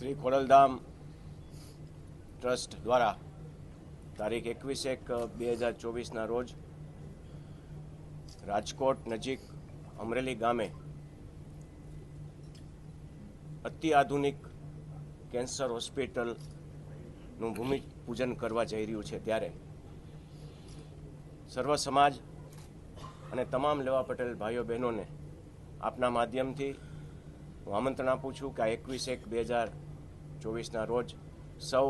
Shri Khodaldham trust દ્વારા તારીખ એકવીસ એક બે હજાર ચોવીસના રોજ રાજકોટ નજીક અમરેલી ગામે અતિ આધુનિક કેન્સર હોસ્પિટલનું ભૂમિપૂજન કરવા જઈ રહ્યું છે ત્યારે સર્વ સમાજ અને તમામ લેવા પટેલ ભાઈઓ બહેનોને આપના માધ્યમથી હું આમંત્રણ આપું છું કે આ એકવીસ એક, બે હજાર ચોવીસના રોજ સૌ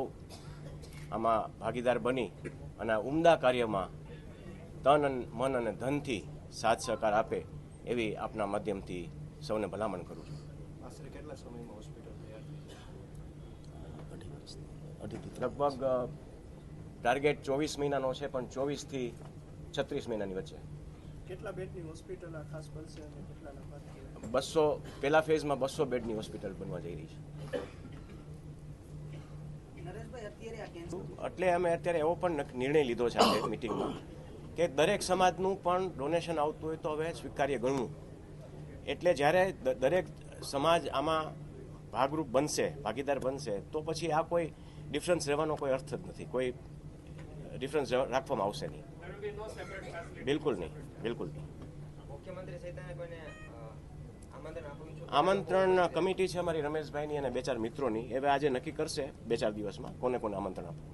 આમાં ભાગીદાર બની અને ઉમદા કાર્યમાં તન અને મન અને ધનથી સાથ સહકાર આપે એવી આપના માધ્યમથી સૌને ભલામણ કરું છું. લગભગ ટાર્ગેટ ચોવીસ મહિનાનો છે પણ ચોવીસથી છત્રીસ મહિનાની વચ્ચે. કેટલા બેડની હોસ્પિટલ આ ખાસ બનશે અને બસો પહેલા ફેઝમાં બસો બેડની હોસ્પિટલ બનવા જઈ રહી છે નરેશભાઈ અત્યારે આ કેન્સર એટલે અમે અત્યારે એવો પણ નિર્ણય લીધો છે આ મિટિંગમાં કે દરેક સમાજનું પણ ડોનેશન આવતું હોય તો હવે સ્વીકાર્ય ગણવું. એટલે જ્યારે દરેક સમાજ આમાં ભાગરૂપ બનશે ભાગીદાર બનશે તો પછી આ કોઈ ડિફરન્સ રહેવાનો કોઈ અર્થ જ નથી. કોઈ ડિફરન્સ રાખવામાં આવશે નહીં. બિલકુલ નહીં બિલકુલ નહીં. મુખ્યમંત્રી સહિત કોઈને આમંત્રણ કમિટી છે અમારી રમેશભાઈની અને બે ચાર મિત્રોની. હવે આજે નક્કી કરશે બે ચાર દિવસમાં કોને કોને આમંત્રણ આપવું.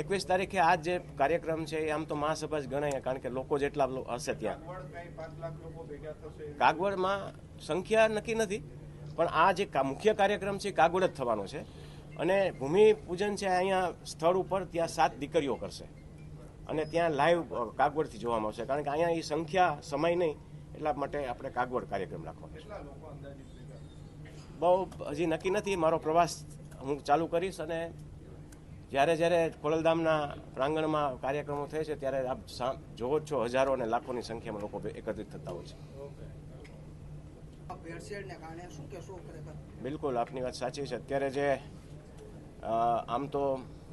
એકવીસ તારીખે આ જે કાર્યક્રમ છે એ આમ તો મહાસભા જ ગણાય કારણ કે લોકો જેટલા હશે ત્યાં. કાગવડમાં સંખ્યા નક્કી નથી પણ આ જે મુખ્ય કાર્યક્રમ છે કાગવડ જ થવાનો છે. અને ભૂમિપૂજન છે અહીંયા સ્થળ ઉપર ત્યાં સાત દીકરીઓ કરશે. અને ત્યાં લાઈવ કાગવડથી જોવામાં આવશે કારણ કે અહીંયા એ સંખ્યા સમય નહીં એટલા માટે આપણે કાગવડ કાર્યક્રમ રાખવાનો છે. કેટલા લોકો અંદાજિત ભેગા? થશે? બહુ હજી નક્કી નથી. મારો પ્રવાસ હું ચાલુ કરીશ અને જ્યારે જ્યારે ખોડલધામના પ્રાંગણમાં કાર્યક્રમો થાય છે ત્યારે આપ જોવો જ છો હજારો અને લાખોની સંખ્યામાં લોકો એકત્રિત થતા હોય છે. ભેળસેળને કારણે શું કહેશો ખરેખર? બિલકુલ આપની વાત સાચી છે. અત્યારે જે આમ તો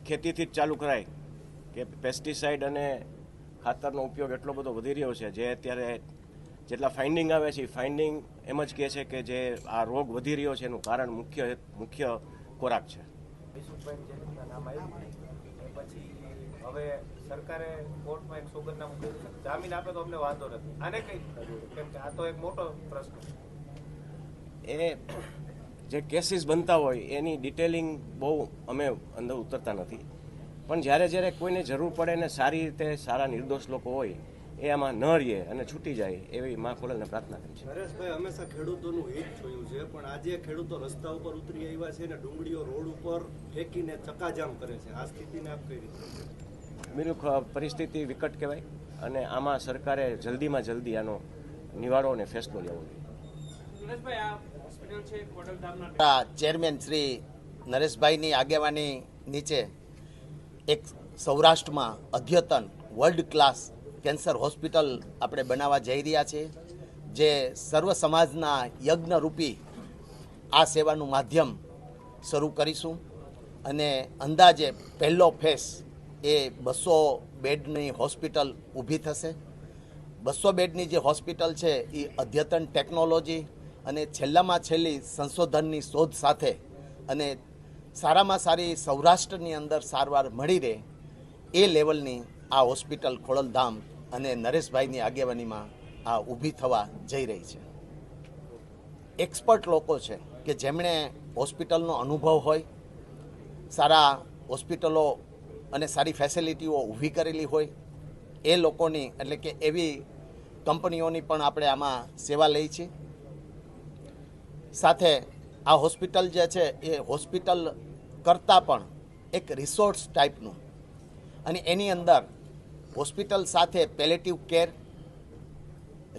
ખેતીથી જ ચાલુ કરાય. કે પેસ્ટિસાઇડ અને ખાતરનો ઉપયોગ એટલો બધો વધી રહ્યો છે જે અત્યારે જેટલા ફાઇન્ડિંગ આવે છે ફાઇન્ડિંગ એમ જ કહે છે કે જે આ રોગ વધી રહ્યો છે એનું કારણ મુખ્ય મુખ્ય ખોરાક છે. હવે સરકારે કોર્ટમાં એક સોગંદનામું કર્યું છે. જામીન આપે તો અમને વાંધો નથી. આને કઈ કેમ કે આ તો એક મોટો પ્રશ્ન એ જે કેસીસ બનતા હોય એની ડિટેલિંગ બહુ અમે અંદર ઉતરતા નથી. પણ જ્યારે જ્યારે કોઈને જરૂર પડે ને સારી રીતે સારા નિર્દોષ લોકો હોય એ આમાં ન રહીએ અને છૂટી જાય એવી મા ખોલને પ્રાર્થના કરી છે. નરેશભાઈ હંમેશા ખેડૂતોનું હિત જોયું છે પણ આજે ખેડૂતો રસ્તા ઉપર ઉતરી આવ્યા છે અને ડુંગળીઓ રોડ ઉપર ફેંકીને ચકાજામ કરે છે. આ સ્થિતિને આપ કઈ રીતે બીજું પરિસ્થિતિ વિકટ કહેવાય અને આમાં સરકારે જલ્દીમાં જલ્દી આનો નિવારો અને ફેસલો લેવો જોઈએ. ચેરમેન શ્રી નરેશભાઈની આગેવાની નીચે એક સૌરાષ્ટ્રમાં અદ્યતન વર્લ્ડ ક્લાસ કેન્સર હોસ્પિટલ આપણે બનાવવા જઈ રહ્યા છીએ, જે સર્વ સમાજના યજ્ઞરૂપી આ સેવાનું માધ્યમ શરૂ કરીશું. અને અંદાજે પહેલો ફેસ એ બસો બેડની હોસ્પિટલ ઊભી થશે. બસો બેડની જે હોસ્પિટલ છે એ અદ્યતન ટેકનોલોજી અને છેલ્લામાં છેલ્લી સંશોધનની શોધ સાથે અને સારામાં સારી સૌરાષ્ટ્રની અંદર સારવાર મળી રહે એ લેવલની આ હોસ્પિટલ ખોડલધામ અને નરેશભાઈની આગેવાનીમાં આ ઊભી થવા જઈ રહી છે. એક્સપર્ટ લોકો છે કે જેમણે હોસ્પિટલનો અનુભવ હોય, સારા હોસ્પિટલો અને સારી ફેસિલિટીઓ ઊભી કરેલી હોય, એ લોકોની એટલે કે એવી કંપનીઓની પણ આપણે આમાં સેવા લઈ છીએ સાથે આ હોસ્પિટલ જે છે એ હોસ્પિટલ કરતાં પણ એક રિસોર્ટ્સ ટાઈપનું અને એની અંદર હોસ્પિટલ સાથે palliative care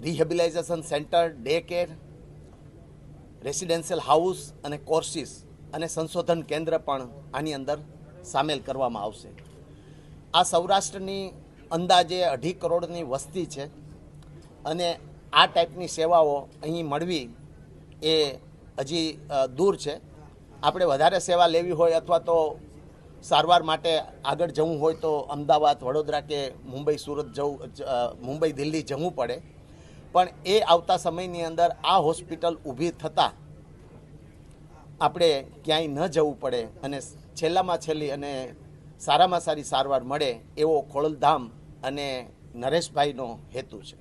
rehabilitation centre day care residential house અને કોર્સિસ અને સંશોધન કેન્દ્ર પણ આની અંદર સામેલ કરવામાં આવશે. આ સૌરાષ્ટ્રની અંદાજે અઢી કરોડની વસ્તી છે અને આ ટાઈપની સેવાઓ અહીં મળવી એ હજી દૂર છે. આપણે વધારે સેવા લેવી હોય અથવા તો સારવાર માટે આગળ જવું હોય તો અમદાવાદ, વડોદરા કે મુંબઈ, સુરત જવું મુંબઈ, દિલ્હી જવું પડે. પણ એ આવતા સમયની અંદર આ હોસ્પિટલ ઊભી થતાં આપણે ક્યાંય ન જવું પડે અને છેલ્લામાં છેલ્લી અને સારામાં સારી સારવાર મળે એવો ખોડલધામ અને નરેશભાઈનો હેતુ છે.